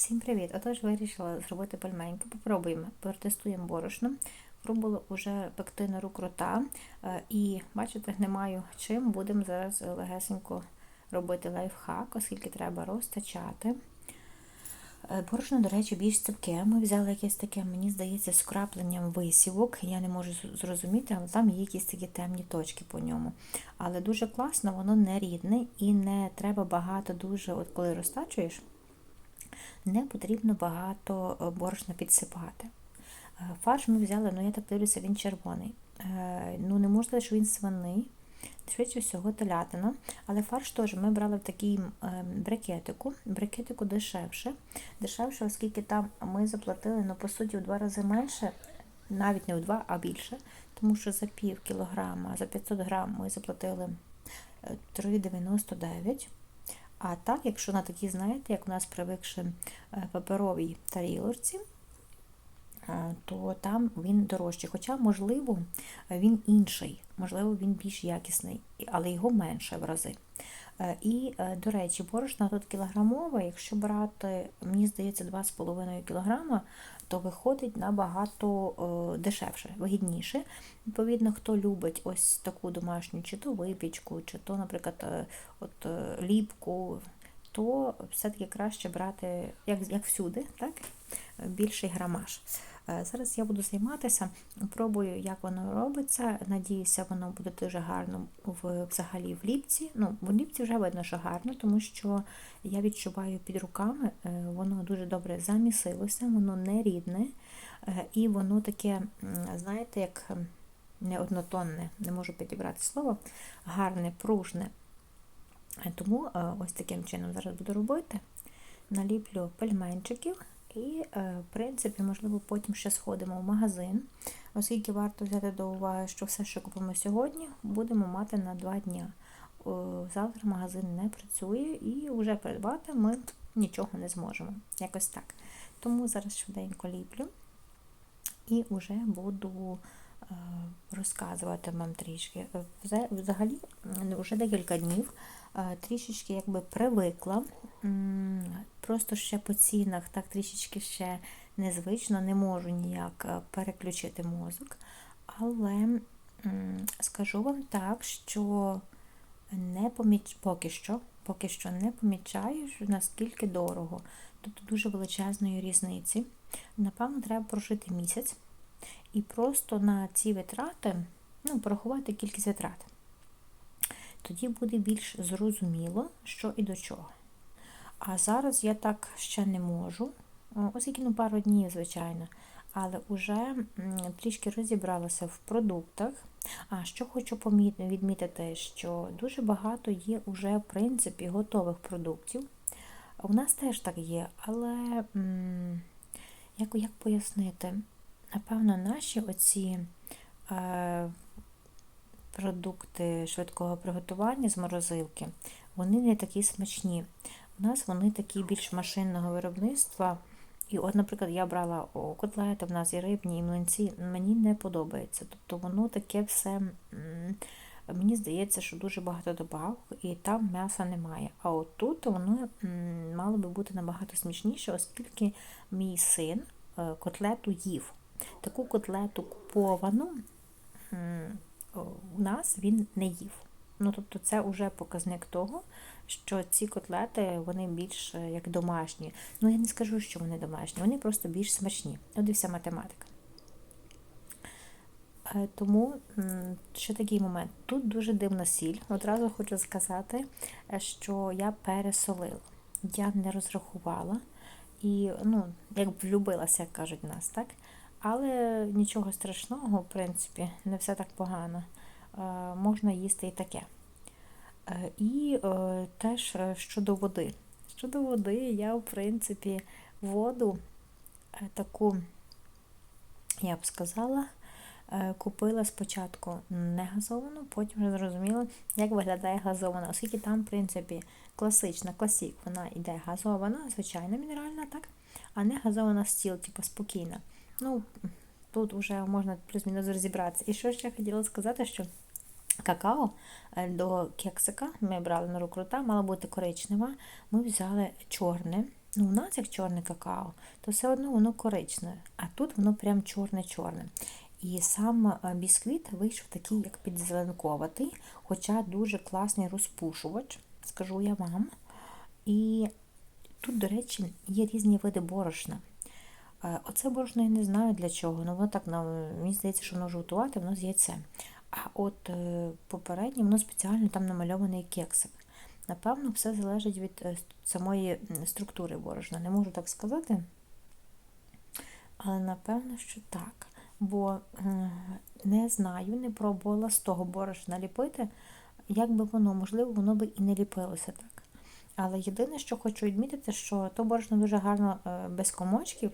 Всім привіт! Отож вирішила зробити пельменьки. Попробуємо, протестуємо борошно. Пробувала вже пекти на рук рота. Е, І бачите, не маю чим. Будемо зараз легесенько робити лайфхак, оскільки треба розтачати. Е, Борошно, до речі, більш цепке. Ми взяли якесь таке, мені здається, з крапленням висівок. Я не можу зрозуміти, але там є якісь такі темні точки по ньому. Але дуже класно, воно не рідне і не треба багато дуже, от коли розтачуєш, не потрібно багато е, борошна підсипати. Е, Фарш ми взяли, ну я так дивлюся, він червоний. Е, Ну, не можна що він свиний, швидше всього телятина. Але фарш теж ми брали в такій брикетику. Брикетику дешевше. Дешевше, оскільки там ми заплатили, ну, по суті, в два рази менше, навіть не в два, а більше. Тому що за пів кілограма, за 500 грам ми заплатили е, 3,99. А так, якщо на такі, знаєте, як у нас привикши е, паперовій тарілочці, е, то там він дорожчий. Хоча, можливо, він інший, можливо, він більш якісний, але його менше в рази. Е, І, е, до речі, борошна тут кілограмове, якщо брати, мені здається, 2,5 кг, то виходить набагато е, дешевше, вигідніше. Відповідно, хто любить ось таку домашню, чи то випічку, чи то, наприклад, от, ліпку, то все-таки краще брати, як, як всюди, так? більший грамаж. Е, Зараз я буду займатися, пробую, як воно робиться. Надіюся, воно буде дуже гарно в, взагалі в ліпці. Ну, в ліпці вже видно, що гарно, тому що я відчуваю під руками, е, воно дуже добре замісилося, воно не рідне, е, і воно таке, знаєте, як не однотонне, не можу підібрати слово, гарне, пружне. Тому ось таким чином зараз буду робити. Наліплю пельменчиків і, е, в принципі, можливо, потім ще сходимо в магазин, оскільки варто взяти до уваги, що все, що купимо сьогодні, будемо мати на два дні. Завтра магазин не працює і вже придбати ми нічого не зможемо. Якось так. Тому зараз швиденько ліплю і вже буду розказувати вам трішки. Е, Взагалі, вже декілька днів е, трішечки якби привикла. Просто ще по цінах так трішечки ще незвично, не можу ніяк е, переключити мозок. Але скажу вам так, що не поміч... поки що, поки що не помічаю, наскільки дорого. Тобто дуже величезної різниці. Напевно, треба прожити місяць і просто на ці витрати ну, порахувати кількість витрат. Тоді буде більш зрозуміло, що і до чого. А зараз я так ще не можу, оскільки ну, пару днів, звичайно, але вже трішки розібралася в продуктах. А що хочу відмітити, що дуже багато є уже, в принципі, готових продуктів. У нас теж так є, але як, як пояснити? Напевно, наші оці е, продукти швидкого приготування з морозилки, вони не такі смачні. У нас вони такі більш машинного виробництва. І от, наприклад, я брала котлети, в нас і рибні, і млинці, мені не подобається. Тобто воно таке все, мені здається, що дуже багато добавок, і там м'яса немає. А от тут воно мало би бути набагато смачніше, оскільки мій син е, котлету їв. Таку котлету куповану у нас він не їв. Ну, тобто це вже показник того, що ці котлети вони більш е, як домашні. Ну, я не скажу, що вони домашні, вони просто більш смачні. От і вся математика. Е, Тому ще такий момент. Тут дуже дивна сіль. Одразу хочу сказати, е, що я пересолила. Я не розрахувала і, ну, як влюбилася, як кажуть нас, так? Але нічого страшного, в принципі, не все так погано. Е, Можна їсти і таке. Е, І е, теж щодо води. Щодо води, я, в принципі, воду таку, я б сказала, купила спочатку не газовану, потім вже зрозуміла, як виглядає газована, оскільки там, в принципі, класична класік, вона йде газована, звичайна мінеральна, так? А не газована стіл, типу спокійна. Ну, тут вже можна плюс-мінус розібратися. І що я хотіла сказати, що какао е, до кексика ми брали на руку рота, мала бути коричнева. Ми взяли чорне, Ну, у нас як чорне какао, то все одно воно коричневе, а тут воно прям чорне-чорне. І сам е, бісквіт вийшов такий, як підзеленковатий, хоча дуже класний розпушувач, скажу я вам. І тут, до речі, є різні види борошна. Е, оце борошно я не знаю для чого, ну воно так, мені здається, що воно жовтувати, воно з яйцем. А от е, попереднє, воно спеціально там намальований кексик. Напевно, все залежить від самої структури борошна. Не можу так сказати, але напевно, що так бо е, не знаю, не пробувала з того борошна ліпити, як би воно, можливо, воно би і не ліпилося так. Але єдине, що хочу відмітити, що то борошно дуже гарно е, без комочків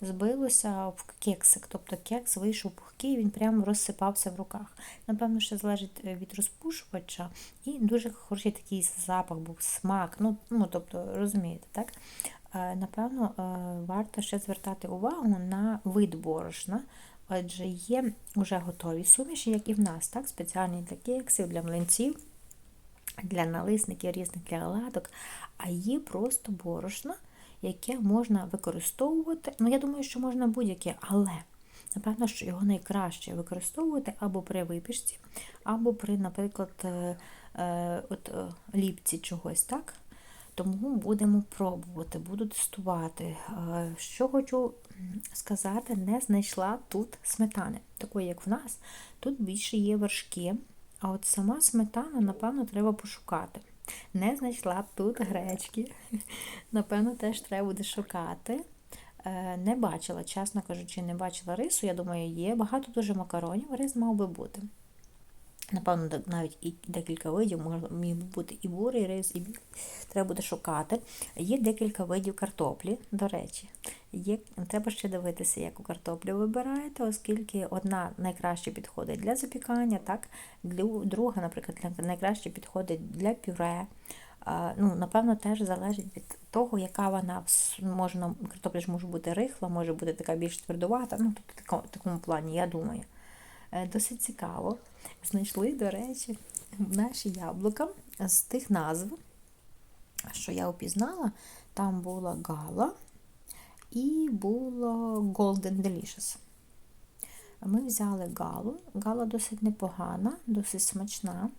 збилося в кексик. Тобто кекс вийшов пухкий, він прямо розсипався в руках. Напевно, ще залежить е, від розпушувача, і дуже хороший такий запах був, смак. Ну, ну тобто, розумієте, так? Напевно, варто ще звертати увагу на вид борошна. Адже є вже готові суміші, як і в нас, так, спеціальні для кексів, для млинців, для налисників, різних для оладок, а є просто борошно, яке можна використовувати. Ну, я думаю, що можна будь-яке, але, напевно, що його найкраще використовувати або при випічці, або при, наприклад, е, е, от, е, ліпці чогось, так? Тому будемо пробувати, буду тестувати. Що хочу сказати, не знайшла тут сметани, такої, як в нас. Тут більше є вершки, а от сама сметана, напевно, треба пошукати. Не знайшла б тут гречки. Напевно, теж треба буде шукати. Е, не бачила, чесно кажучи, не бачила рису. Я думаю, є. Багато дуже макаронів, рис мав би бути. Напевно, навіть і декілька видів, міг бути і бурий рис, і білий. Треба буде шукати. Є декілька видів картоплі, до речі. Є, Треба ще дивитися, яку картоплю вибираєте, оскільки одна найкраще підходить для запікання, так, друга, наприклад, найкраще підходить для пюре. Ну, Напевно, теж залежить від того, яка вона можна, картопля ж може бути рихла, може бути така більш твердувата. Ну, тобто в такому плані, я думаю. Е, досить цікаво. Знайшли, до речі, наші яблука з тих назв, що я опізнала, там була гала і було Golden Delicious. Ми взяли галу. Гала досить непогана, досить смачна,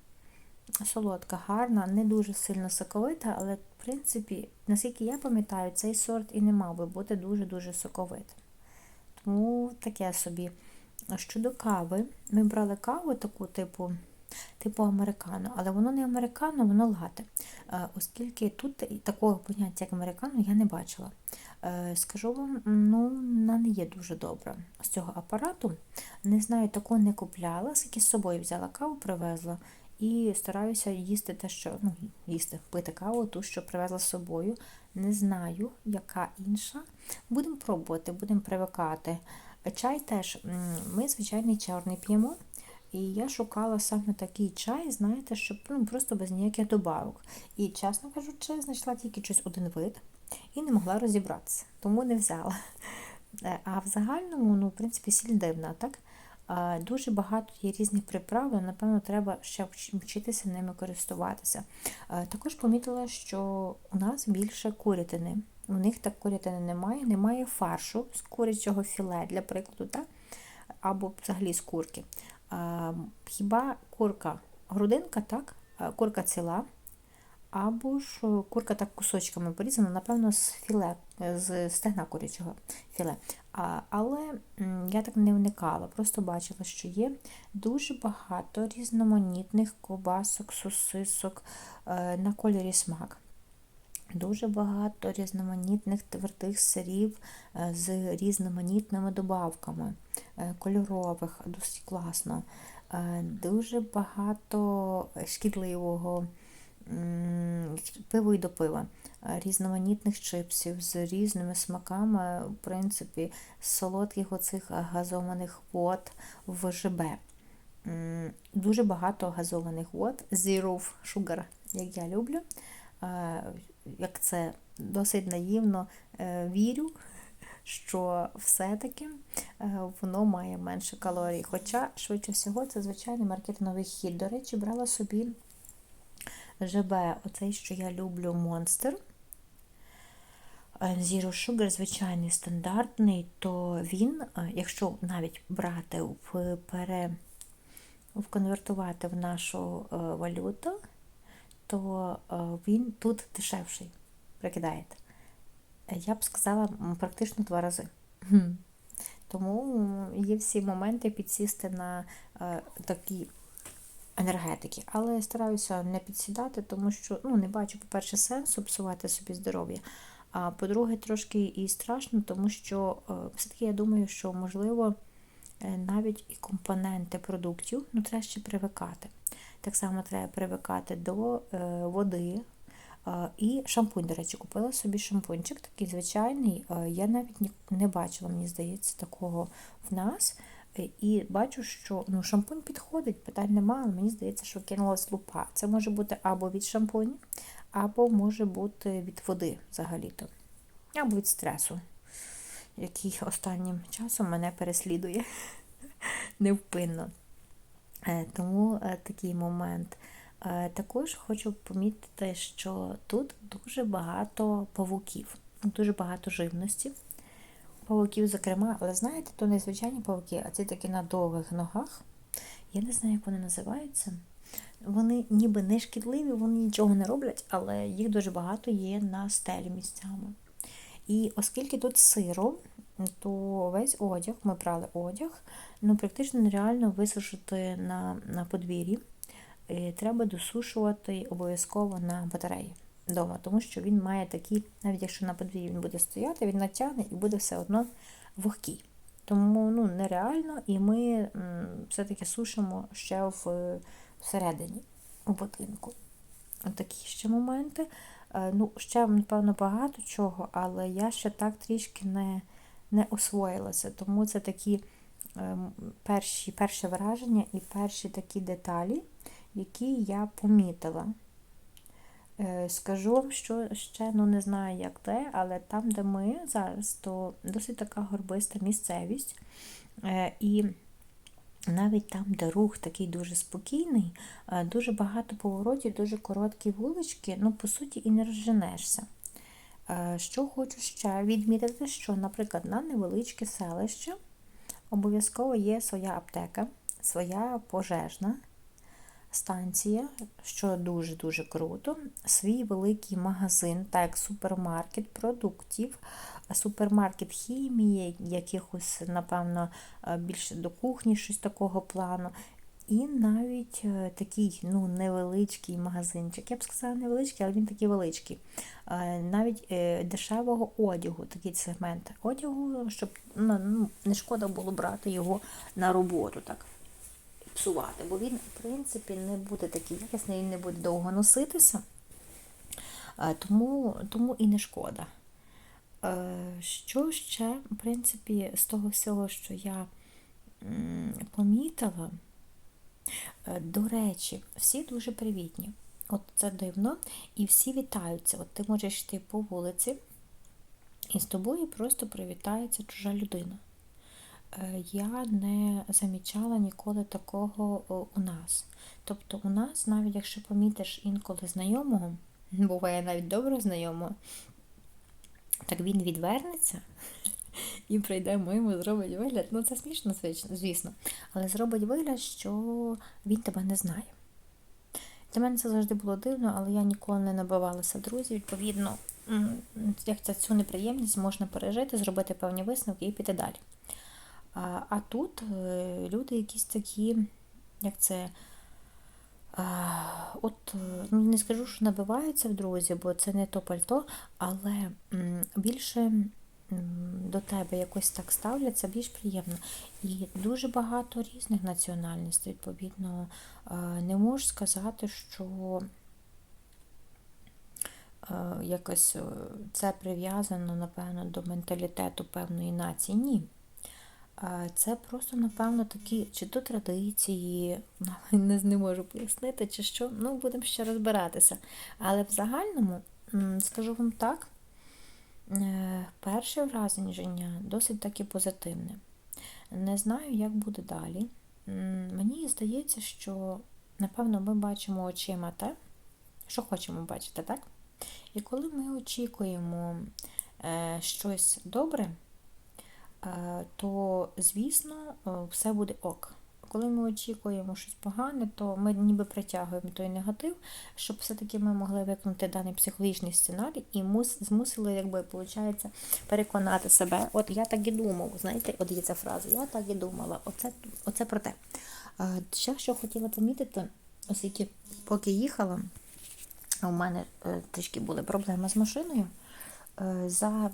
солодка, гарна, не дуже сильно соковита, але, в принципі, наскільки я пам'ятаю, цей сорт і не мав би бути дуже-дуже соковитим. Тому таке собі. Щодо кави, ми брали каву таку типу типу американо, але воно не американо, воно лате. Оскільки тут такого поняття, як американо, я не бачила. Е, скажу вам, ну, вона не є дуже добра з цього апарату. Не знаю, такого не купляла, скільки з собою взяла каву, привезла. І стараюся їсти те, що ну, їсти, пити каву, ту, що привезла з собою. Не знаю, яка інша. Будемо пробувати, будемо привикати. Чай теж, ми звичайний чорний п'ємо. І я шукала саме такий чай, знаєте, щоб ну, просто без ніяких добавок. І, чесно кажучи, знайшла тільки щось один вид і не могла розібратися, тому не взяла. Е, а в загальному, ну, в принципі, сіль дивна, так? Дуже багато є різних приправ, напевно, треба ще вчитися ними користуватися. Також помітила, що у нас більше курятини. У них так курятини немає, немає фаршу з курячого філе, для прикладу, так? або взагалі з курки. Хіба курка грудинка, так? курка ціла, або ж курка так кусочками порізана, напевно, з філе, з стегна курячого філе. А, Але я так не вникала, просто бачила, що є дуже багато різноманітних ковбасок, сосисок е, на кольорі смак. Дуже багато різноманітних твердих сирів е, з різноманітними добавками, е, кольорових, досить класно. Дуже багато шкідливого пиво і до пива, різноманітних чипсів з різними смаками, в принципі, солодких оцих газованих вод в ЖБ. Дуже багато газованих вод, zero sugar, як я люблю. Як це досить наївно е, вірю, що все-таки е, воно має менше калорій. Хоча, швидше всього, це звичайний маркетинговий хід. До речі, брала собі ЖБ, оцей, що я люблю, монстр. е, Zero Sugar звичайний стандартний, то він, е, якщо навіть брати в пере, вконвертувати в нашу е, валюту, то він тут дешевший, прикидаєте. Я б сказала практично два рази. Тому є всі моменти підсісти на такі енергетики. Але я стараюся не підсідати, тому що ну, не бачу, по-перше, сенсу псувати собі здоров'я. А по-друге, трошки і страшно, тому що е, все-таки я думаю, що можливо е, навіть і компоненти продуктів ну, треба ще привикати. Так само треба привикати до е, води. І шампунь, до речі, купила собі шампунчик, такий звичайний. Я навіть не бачила, мені здається, такого в нас. Е, І бачу, що ну, шампунь підходить, питань немає, але мені здається, що кинулась лупа. Це може бути або від шампуню, або може бути від води взагалі-то, або від стресу, який останнім часом мене переслідує невпинно. Е, Тому е, такий момент. Також хочу помітити, що тут дуже багато павуків, дуже багато живності. Павуків, зокрема, але знаєте, то не звичайні павуки, а ці такі на довгих ногах. Я не знаю, як вони називаються. Вони ніби не шкідливі, вони нічого не роблять, але їх дуже багато є на стелі місцями. І оскільки тут сиро, то весь одяг, ми брали одяг, ну практично нереально висушити на, на подвір'ї. Е, Треба досушувати обов'язково на батареї вдома, тому що він має такі, навіть якщо на подвір'ї він буде стояти, він натягне і буде все одно вогкий. Тому ну, нереально, і ми все-таки сушимо ще в, всередині у будинку. Такі ще моменти. Е, Ну, ще, напевно, багато чого, але я ще так трішки не, не освоїлася. Тому це такі ем, перші, перше враження і перші такі деталі, які я помітила. Е, Скажу вам, що ще ну не знаю, як де, але там, де ми зараз, то досить така горбиста місцевість. Е, І навіть там, де рух такий дуже спокійний, е, дуже багато поворотів, дуже короткі вулички, ну, по суті, і не розженешся. Що хочу ще відмітити, що, наприклад, на невеличке селище обов'язково є своя аптека, своя пожежна станція, що дуже-дуже круто. Свій великий магазин, так як супермаркет продуктів, супермаркет хімії, якихось, напевно, е, більше до кухні, щось такого плану. І навіть е, такий ну, невеличкий магазинчик. Я б сказала невеличкий, але він такий величкий. Е, Навіть дешевого одягу, такий сегмент одягу, щоб ну, ну, не шкода було брати його на роботу. так псувати, бо він, в принципі, не буде такий якісний, він не буде довго носитися, Е, тому, тому і не шкода. Е, Що ще, в принципі, з того всього, що я помітила, Е, до речі, всі дуже привітні. От це дивно, і всі вітаються. От ти можеш йти по вулиці, і з тобою просто привітається чужа людина. Я не замічала ніколи такого у нас. Тобто у нас, навіть якщо помітиш інколи знайомого, буває навіть добре знайомого, так він відвернеться і прийде мимо, зробить вигляд. Ну, це смішно, звісно, але зробить вигляд, що він тебе не знає. Для мене це завжди було дивно, але я ніколи не набивалася друзів. Відповідно, як цю неприємність можна пережити, зробити певні висновки і піти далі. А, тут е, люди якісь такі, як це. От, ну не скажу, що набиваються в друзі, бо це не то пальто, але більше до тебе якось так ставляться, більш приємно. І дуже багато різних національностей, відповідно, не можу сказати, що якось е, це прив'язано, напевно, до менталітету певної нації. Ні. Це просто, напевно, такі чи то традиції, не, не можу пояснити, чи що. Ну, будемо ще розбиратися. Але в загальному, скажу вам так, е, перше враження досить таки позитивне. Не знаю, як буде далі. Мені здається, що, напевно, ми бачимо очима те, що хочемо бачити, так? І коли ми очікуємо е, щось добре, то, звісно, е, все буде ок. Коли ми очікуємо щось погане, то ми ніби притягуємо той негатив, щоб все-таки ми могли виконати даний психологічний сценарій і мус, змусили, якби, виходить, переконати себе. От я так і думав, знаєте, от є ця фраза, я так і думала. Оце, оце про те. Е, Ще що хотіла помітити, оскільки поки їхала, у мене е, трішки були проблеми з машиною. Е, За,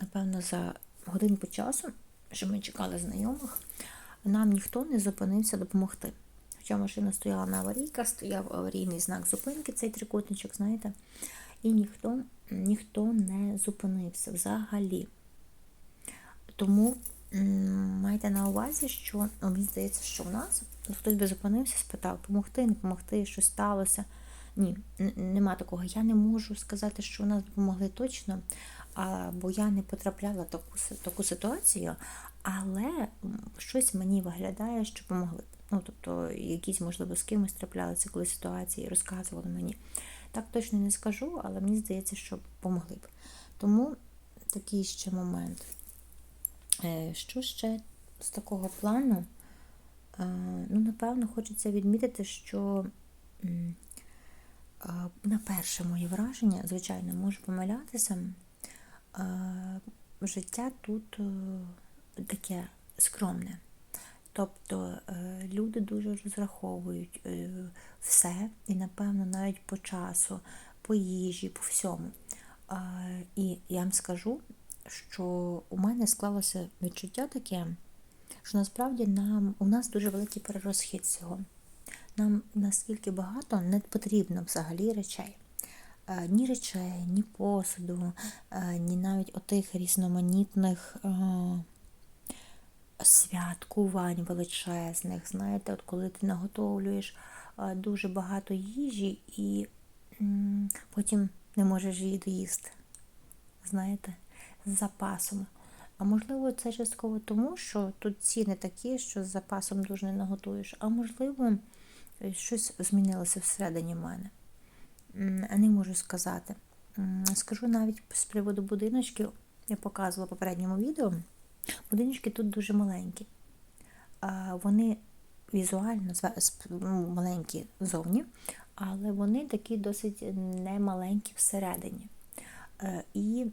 напевно, за годинку часу, що ми чекали знайомих, нам ніхто не зупинився допомогти. Хоча машина стояла на аварійках, стояв аварійний знак зупинки, цей трикутничок, знаєте, і ніхто, ніхто не зупинився взагалі. Тому майте на увазі, що ну, мені здається, що в нас хтось би зупинився, спитав, допомогти, не допомогти, щось сталося. Ні, нема такого. Я не можу сказати, що у нас допомогли точно, бо я не потрапляла в таку, таку ситуацію, але щось мені виглядає, що помогли. Ну, тобто, якісь, можливо, з кимось траплялися коли ситуації, розказували мені. Так точно не скажу, але мені здається, що помогли б. Тому такий ще момент. Е, Що ще з такого плану? Е, Ну, напевно, хочеться відмітити, що е, на перше моє враження, звичайно, можу помилятися. Життя тут е, таке скромне. Тобто е, люди дуже розраховують е, все, і, напевно, навіть по часу, по їжі, по всьому. І я вам скажу, що у мене склалося відчуття таке, що насправді нам, у нас дуже великий перерозхід цього. Нам наскільки багато не потрібно взагалі речей. Е, Ні речей, ні посуду, е, ні навіть отих різноманітних е, святкувань величезних. Знаєте, от коли ти наготовлюєш дуже багато їжі і потім не можеш її доїсти. Знаєте, з запасом. А можливо, це частково тому, що тут ціни такі, що з запасом дуже не наготуєш. А можливо, щось змінилося всередині мене. Не можу сказати. Скажу навіть з приводу будиночків, я показувала в попередньому відео. Будиночки тут дуже маленькі. Вони візуально ну, маленькі зовні, але вони такі досить немаленькі всередині. Е, І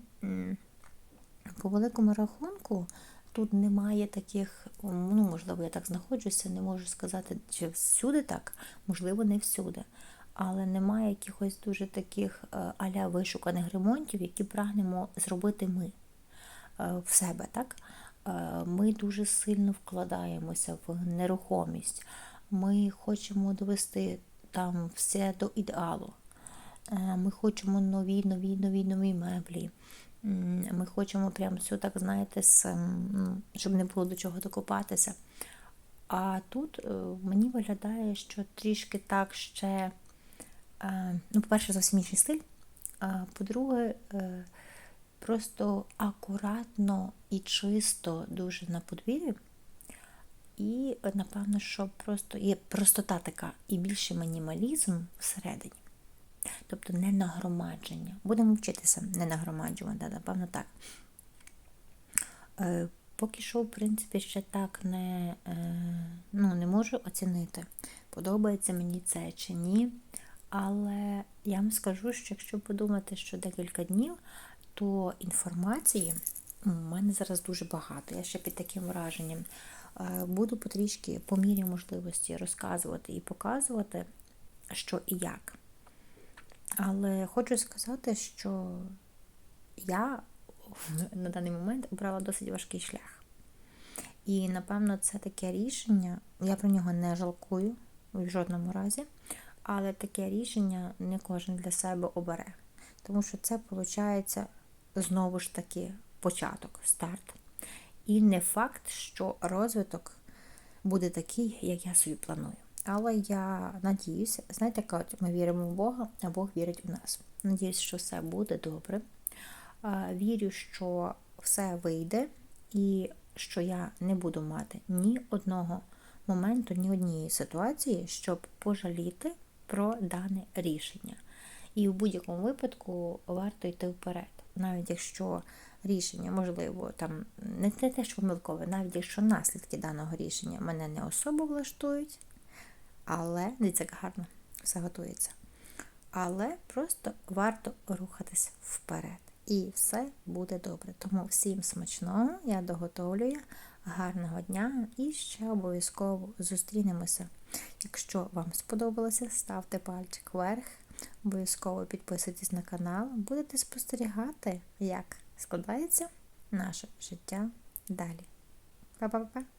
по великому рахунку тут немає таких, ну, можливо, я так знаходжуся, не можу сказати, чи всюди так, можливо, не всюди. Але немає якихось дуже таких е, аля вишуканих ремонтів, які прагнемо зробити ми е, в себе, так? Е, Ми дуже сильно вкладаємося в нерухомість. Ми хочемо довести там все до ідеалу. Ми хочемо нові, нові, нові, нові меблі. Ми хочемо прям все так, знаєте, щоб не було до чого докопатися. А тут мені виглядає, що трішки так ще, ну, по-перше, зовсім інший стиль. А по-друге, е, просто акуратно і чисто дуже на подвір'ї. І е, напевно, що просто є простота така і більше мінімалізм всередині. Тобто не нагромадження. Будемо вчитися не нагромаджувати, напевно, так. Е, Поки що, в принципі, ще так не, е, ну, не можу оцінити, подобається мені це чи ні. Але я вам скажу, що якщо подумати, що декілька днів, то інформації у мене зараз дуже багато. Я ще під таким враженням Е, буду потрішки по мірі можливості розказувати і показувати, що і як. Але хочу сказати, що я на даний момент обрала досить важкий шлях. І, напевно, це таке рішення, я про нього не жалкую в жодному разі, але таке рішення не кожен для себе обере. Тому що це, виходить, знову ж таки початок, старт. І не факт, що розвиток буде такий, як я собі планую. Але я надіюся, знаєте, як ми віримо в Бога, а Бог вірить у нас. Надіюсь, що все буде добре. Вірю, що все вийде, і що я не буду мати ні одного моменту, ні однієї ситуації, щоб пожаліти про дане рішення. І в будь-якому випадку варто йти вперед. навіть якщо рішення, можливо, там не те, те, що помилкове, навіть якщо наслідки даного рішення мене не особо влаштують, але дивіться, як гарно все готується. Але просто варто рухатись вперед. І все буде добре. Тому всім смачного, я доготовлюю. Гарного дня і ще обов'язково зустрінемося. Якщо вам сподобалося, ставте пальчик вверх, обов'язково підписуйтесь на канал, будете спостерігати, як складається наше життя далі. Па-па-па!